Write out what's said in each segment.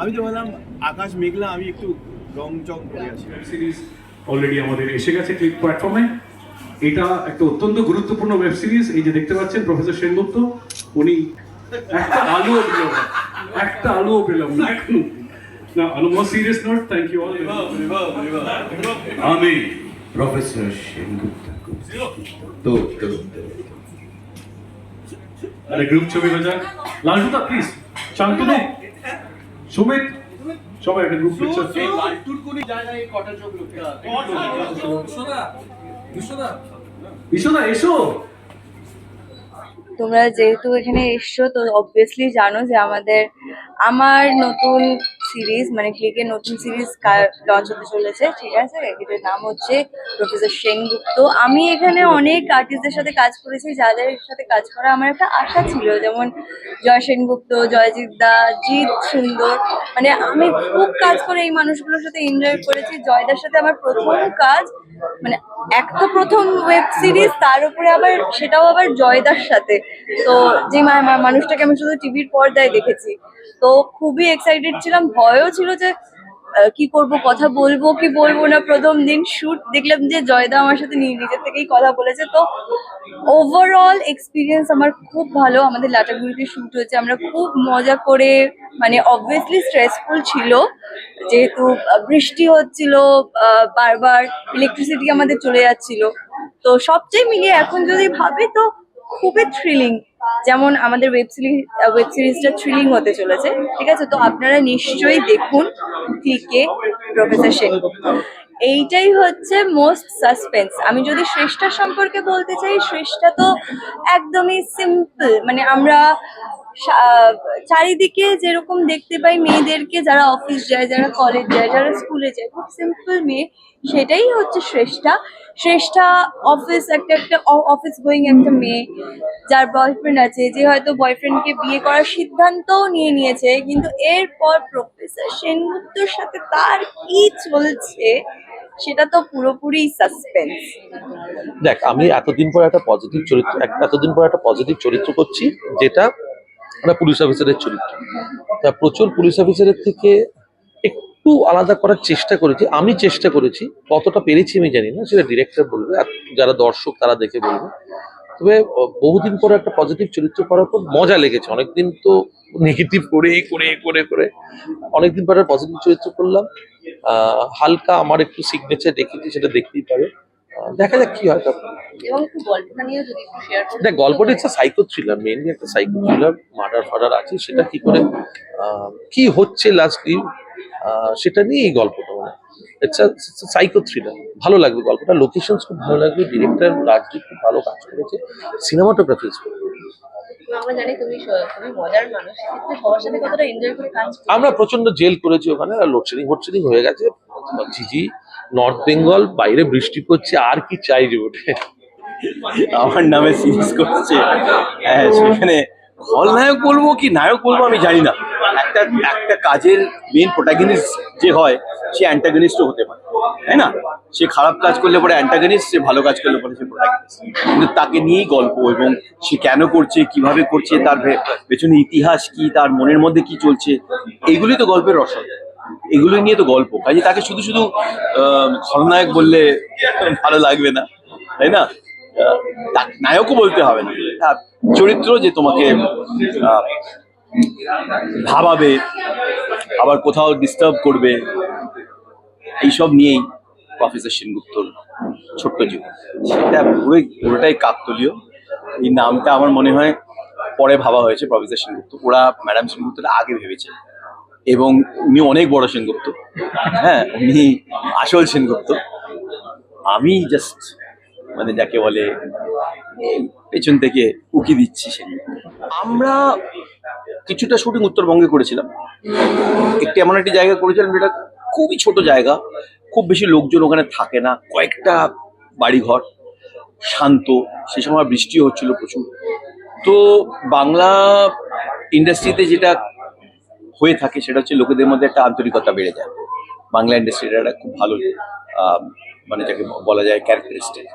আমি তো বললাম আকাশ মেঘলা আমি একটু রং চং করে আছি। সিরিজ অলরেডি আমাদের এসে গেছে ক্লিক প্ল্যাটফর্মে এটা একটা অত্যন্ত গুরুত্বপূর্ণ ওয়েব সিরিজ এই যে দেখতে পাচ্ছেন প্রফেসর সেনগুপ্ত উনি একটা আলুও পেলাম একটা আলুও পেলাম না এখনও। না on more serious note thank you all আমি প্রফেসর সেনগুপ্ত তো তো। আরে গ্রুপ ছবি বাজা লালটুদা প্লিজ শান্তনু সুমিত সবাই একটা গ্রুপ পিকচার বিশ্বদা এসো তোমরা যেহেতু এখানে এসছো তো অবভিয়াসলি জানো যে আমাদের আমার নতুন সিরিজ মানে ক্লিকের নতুন সিরিজ লঞ্চ হতে চলেছে, ঠিক আছে? এটার নাম হচ্ছে প্রফেসর সেনগুপ্ত আমি এখানে অনেক আর্টিস্টদের সাথে কাজ করেছি, যাদের সাথে কাজ করা আমার একটা আশা ছিল, যেমন জয় সেনগুপ্ত জয়জিৎ দা, জিৎ সুন্দর। মানে আমি খুব কাজ করে এই মানুষগুলোর সাথে এনজয় করেছি, জয়দার সাথে আমার প্রথম কাজ মানে এক তো প্রথম ওয়েব সিরিজ তার উপরে আবার সেটাও আবার জয়দার সাথে। তো যে মানুষটাকে আমি শুধু টিভির পর্দায় দেখেছি। তো খুবই এক্সাইটেড ছিলাম। ভয়ও ছিল যে কি করব, কথা বলব, কি বলব না, প্রথম দিন শুট দেখলাম যে জয়দা আমার সাথে নিজের থেকেই কথা বলেছে। তো ওভারঅল এক্সপিরিয়েন্স আমার খুব ভালো, আমাদের লাটাগুড়িতে শুট হয়েছে। আমরা খুব মজা করে মানে অবভিয়াসলি স্ট্রেসফুল ছিল। যেহেতু বৃষ্টি হচ্ছিল বারবার ইলেকট্রিসিটি আমাদের চলে যাচ্ছিল। তো সবচেয়ে মিলিয়ে এখন যদি ভাবি, তো খুবই থ্রিলিং যেমন আমাদের ওয়েব সিরিজ ওয়েব সিরিজটা থ্রিলিং হতে চলেছে। ঠিক আছে? তো আপনারা নিশ্চয়ই দেখুন ক্লিকে প্রফেসর সেনগুপ্ত এইটাই হচ্ছে মোস্ট সাসপেন্স আমি যদি শ্রেষ্ঠা সম্পর্কে বলতে চাই, শ্রেষ্ঠা তো একদমই সিম্পল মানে আমরা চারিদিকে যেরকম দেখতে পাই মেয়েদেরকে যারা অফিস যায়, যারা কলেজ যায়, যারা স্কুলে যায়, খুব সিম্পল মেয়ে। সেটাই হচ্ছে শ্রেষ্ঠা। শ্রেষ্ঠা অফিস একটা একটা অফিস গোয়িং একটা মেয়ে, যার বয়ফ্রেন্ড আছে, যে হয়তো বয়ফ্রেন্ডকে বিয়ে করার সিদ্ধান্তও নিয়ে নিয়েছে, কিন্তু এরপর প্রফেসর সেনগুপ্তর সাথে তার কি চলছে, সেটা তো পুরোপুরি সাসপেন্স দেখ, আমি এতদিন পর একটা পজিটিভ চরিত্র এতদিন পর একটা পজিটিভ চরিত্র করছি, যেটা একটা পুলিশ অফিসারের চরিত্র। তা প্রচুর পুলিশ অফিসারের থেকে একটু আলাদা করার চেষ্টা করেছি, আমি চেষ্টা করেছি, কতটা পেরেছি আমি জানি না, সেটা ডিরেক্টর বলবে, আর যারা দর্শক তারা দেখে বলবে। তবে বহুদিন পরে একটা পজিটিভ চরিত্র করার পর মজা লেগেছে। অনেকদিন তো নেগেটিভ করে করে করে করে অনেকদিন পরে পজিটিভ চরিত্র করলাম। হালকা আমার একটু সিগনেচার রেখেছি সেটা দেখতেই পাবে। দেখা যাক কি হয় গল্পটা একটু করতে দেখ গল্পটা সাইকো থ্রিলার মেনলি একটা সাইকো থ্রিলার মার্ডার ফার্ডার আছে। সেটা কি করে কি হচ্ছে লাস্টলি সেটা নিয়ে এই গল্পটা মানে। ইটস সাইকো থ্রিলার ভালো লাগবে গল্পটা। লোকেশন খুব ভালো লাগবে। ডিরেক্টর রাজদীপ খুব ভালো কাজ করেছে। সিনেমাটোগ্রাফি আমরা প্রচণ্ড জেল করেছি ওখানে। লোডশেডিং হোডশেডিং হয়ে গেছে। ঝিঝি। নর্থ বেঙ্গল বাইরে বৃষ্টি পড়ছে, আর কি চাই জীবনে আমার নামে সিরিজ করছে। হ্যাঁ সেখানে খলনায়ক বলব কি নায়ক বলব আমি জানি না। একটা একটা কাজের মেন প্রোটাগনিস্ট যে হয়, সে অ্যান্টাগনিস্টও হতে পারে, তাই না? সে খারাপ কাজ করলে পরে অ্যান্টাগনিস্ট সে ভালো কাজ করলে পরে সে প্রোটাগনিস্ট কিন্তু তাকে নিয়েই গল্প এবং সে কেন করছে, কীভাবে করছে, তার পেছনে ইতিহাস কি, তার মনের মধ্যে কি চলছে এইগুলি তো গল্পের রসদ এগুলো নিয়ে তো গল্প। কাজে তাকে শুধু শুধু খলনায়ক বললে ভালো লাগবে না, তাই না? নায়কও বলতে হবে না। চরিত্র যে তোমাকে ভাবাবে, আবার কোথাও ডিস্টার্ব করবে, এইসব নিয়েই প্রফেসর সেনগুপ্তর ছোট্ট জীবন। সেটা পুরোই, পুরোটাই কাকতলীয়। এই নামটা আমার মনে হয় পরে ভাবা হয়েছে প্রফেসর সেনগুপ্ত। ওরা ম্যাডাম সেনগুপ্তটা আগে ভেবেছে এবং উনি অনেক বড় সেনগুপ্ত। হ্যাঁ উনি আসল সেনগুপ্ত। আমি জাস্ট মানে যাকে বলে পেছন থেকে উকি দিচ্ছি সেনগুপ্ত আমরা কিছুটা শুটিং উত্তরবঙ্গে করেছিলাম। একটি এমন একটি জায়গা করেছিলাম যেটা খুবই ছোট জায়গা, খুব বেশি লোকজন ওখানে থাকে না, কয়েকটা বাড়িঘর শান্ত, সে সময় বৃষ্টিও হচ্ছিল প্রচুর। তো বাংলা ইন্ডাস্ট্রিতে যেটা হয়ে থাকে সেটা হচ্ছে লোকেদের মধ্যে একটা আন্তরিকতা বেড়ে যায়। বাংলা ইন্ডাস্ট্রির একটা খুব ভালো মানে যাকে বলা যায় ক্যারেক্টারিস্টিক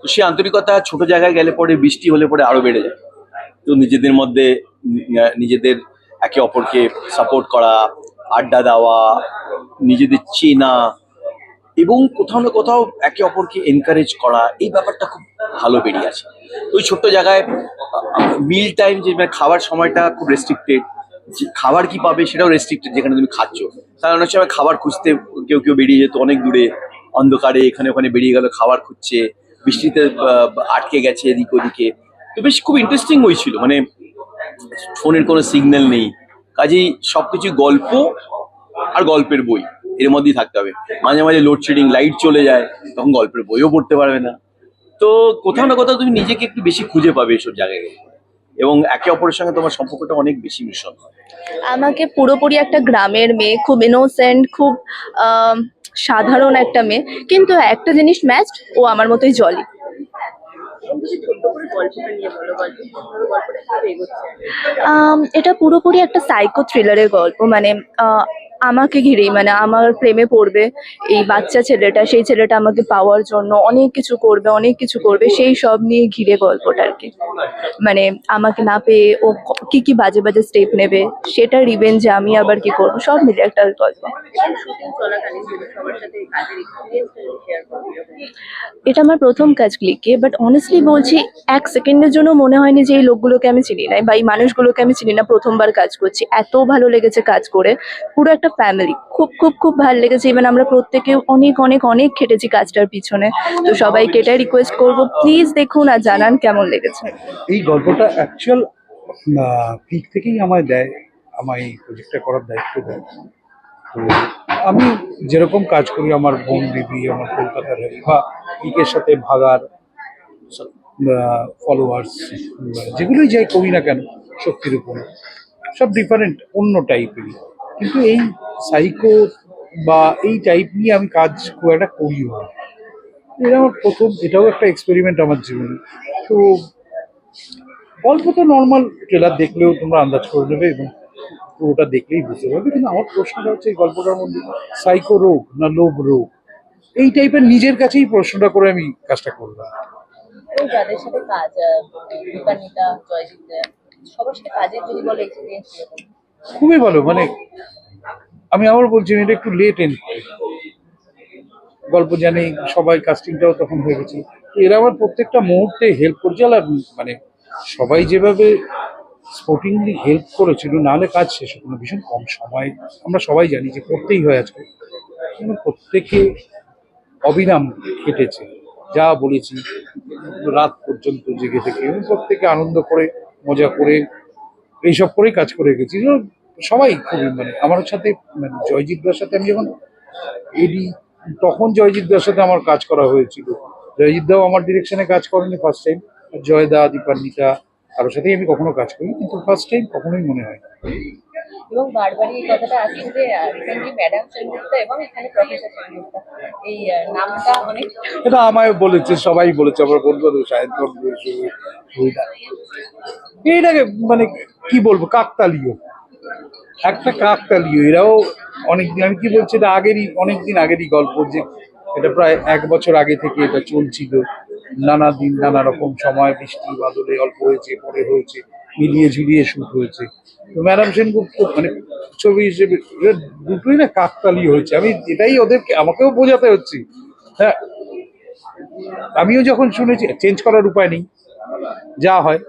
তো সেই আন্তরিকতা ছোট জায়গায় গেলে পরে বৃষ্টি হলে পরে আরও বেড়ে যায়। তো নিজেদের মধ্যে নিজেদের একে অপরকে সাপোর্ট করা, আড্ডা দেওয়া, নিজেদের চেনা এবং কোথাও না কোথাও একে অপরকে এনকারেজ করা, এই ব্যাপারটা খুব ভালো বেরিয়ে আছে ওই ছোট্ট জায়গায় মিল টাইম যে খাবার সময়টা খুব রেস্ট্রিক্টেড খাবার কি পাবে সেটাও রেস্ট্রিক্টেড যেখানে তুমি খাচ্ছ। তাই অনেক সময় খাবার খুঁজতে কেউ কেউ বেরিয়ে যেত অনেক দূরে, অন্ধকারে, এখানে ওখানে বেরিয়ে গেল, খাবার খুঁজছে, বৃষ্টিতে আটকে গেছে এদিক ওদিকে। তো বেশ খুব ইন্টারেস্টিং হয়েছিল মানে ফোনের কোনো সিগন্যাল নেই। কাজেই সবকিছু গল্প আর গল্পের বই, এর মধ্যেই থাকতে হবে। মাঝে মাঝে লোডশেডিং লাইট চলে যায়, তখন গল্পের বইও পড়তে পারবে না। তো কোথাও না কোথাও তুমি নিজেকে একটু বেশি খুঁজে পাবে এসব জায়গায়। এবং একে অপরের সঙ্গে তোমার সম্পর্কটা অনেক বেশি মিশন আমাকে পুরোপুরি একটা গ্রামের মেয়ে, খুব ইনোসেন্ট খুব সাধারণ একটা মেয়ে। কিন্তু একটা জিনিস ম্যাচ ও আমার মতোই জলি এটা পুরোপুরি একটা সাইকো থ্রিলারের গল্প। মানে আমাকে ঘিরেই মানে আমার প্রেমে পড়বে এই বাচ্চা ছেলেটা, সেই ছেলেটা আমাকে পাওয়ার জন্য অনেক কিছু করবে, অনেক কিছু করবে, সেই সব নিয়ে ঘিরে গল্পটা আর কি। মানে আমাকে না পেয়ে ও ক- কি বাজে বাজে স্টেপ নেবে, সেটা রিভেঞ্জে আমি আবার কি করব, সব মিলে একটা গল্প। এটা আমার প্রথম কাজ ক্লিকে বাট অনেস্টলি বলছি, এক সেকেন্ডের জন্য মনে হয়নি যে এই লোকগুলোকে আমি চিনি না, বা এই মানুষগুলোকে আমি চিনি না, প্রথমবার কাজ করছি। এত ভালো লেগেছে কাজ করে, পুরো একটা ফ্যামিলি খুব খুব খুব ভালো লেগেছে। ইভেন আমরা প্রত্যেকে অনেক অনেক অনেক খেটেছি কাজটার পিছনে। তো সবাইকে এটাই রিকোয়েস্ট করব। প্লিজ দেখুন আর জানান কেমন লেগেছে। এই গল্পটা অ্যাকচুয়াল পিক থেকেই আমায় দেয়, আমায় প্রজেক্টটা করার দায়িত্ব দেয়। তো আমি যেরকম কাজ করি, আমার বোন, দিদি, আমার কলকাতার হয়ে, বা পিকের সাথে ভাগার ফলোয়ার্স যেগুলোই যাই করি না কেন, শক্তির উপরে। সব ডিফারেন্ট অন্য টাইপেরই কিন্তু এই সাইকো বা এই টাইপ নিয়ে আমি কাজ খুব একটা করিও না। এটা আমার প্রথম, এটাও একটা এক্সপেরিমেন্ট আমার জীবনে। তো অল্প তো নর্মাল ট্রেলার দেখলেও তোমরা আন্দাজ করে নেবে এবং পুরোটা দেখলেই বুঝতে পারবে। কিন্তু আমার প্রশ্নটা হচ্ছে এই গল্পটার মধ্যে সাইকো রোগ না লোভ রোগ? এই টাইপের নিজের কাছেই প্রশ্নটা করে আমি কাজটা করলাম। সবার সাথে কাজের যদি বলো এক্সপিরিয়েন্স খুবই ভালো মানে আমি আবার বলছি এটা একটু লেট এন্ড গল্প জানি, সবাই কাস্টিংটাও তখন হয়ে গেছে। এরা আমার প্রত্যেকটা মুহূর্তে হেল্প করছে, আর মানে সবাই যেভাবে স্পোর্টিংলি হেল্প করেছিল নাহলে কাজ শেষ হতো ভীষণ কম সময়। আমরা সবাই জানি যে করতেই হয় আজকে কিন্তু প্রত্যেকে অবিরাম কেটেছে যা বলেছি, রাত পর্যন্ত জেগে থেকে। প্রত্যেকে আনন্দ করে, মজা করে এইসব করেই কাজ করে গেছি সবাই খুবই মানে আমার সাথে মানে জয়জিৎ দার সাথে আমি যখন এডি তখন জয়জিৎ দার সাথে আমার কাজ করা হয়েছিল জয়জিৎ দাও আমার ডিরেকশনে কাজ করেনি ফার্স্ট টাইম জয়দা দীপান্বিতা, কারোর সাথেই আমি কখনো কাজ করি কিন্তু ফার্স্ট টাইম কখনোই মনে হয়। এবং বারবারই এই কথাটা আসছে যে রিসেন্টলি ম্যাডাম সেনগুপ্তা এবং এখানে প্রফেসর সেনগুপ্তা। এই নামটা অনেক এটা আমায় বলেছে, সবাই বলেছে, আমার বন্ধু সায়ন্তন এইটাকে মানে কি বলব, কাকতালীয়। একটা কাকতালীয়, এরাও অনেকদিন, আমি কি বলছি, এটা আগেরই, অনেকদিন আগেরই গল্প যে এটা প্রায় এক বছর আগে থেকে এটা চলছিল। নানা দিন নানা রকম সময়, বৃষ্টি, বাদলে অল্প হয়েছে, পরে হয়েছে। মিলিয়ে ঝুলিয়ে শুট হয়েছে। তো ম্যাডাম সেনগুপ্ত মানে ছবি হিসেবে দুটোই না কাকতালি হয়েছে। আমি এটাই ওদেরকে, আমাকেও বোঝাতে হচ্ছে। হ্যাঁ আমিও যখন শুনেছি, চেঞ্জ করার উপায় নেই। যা হয়।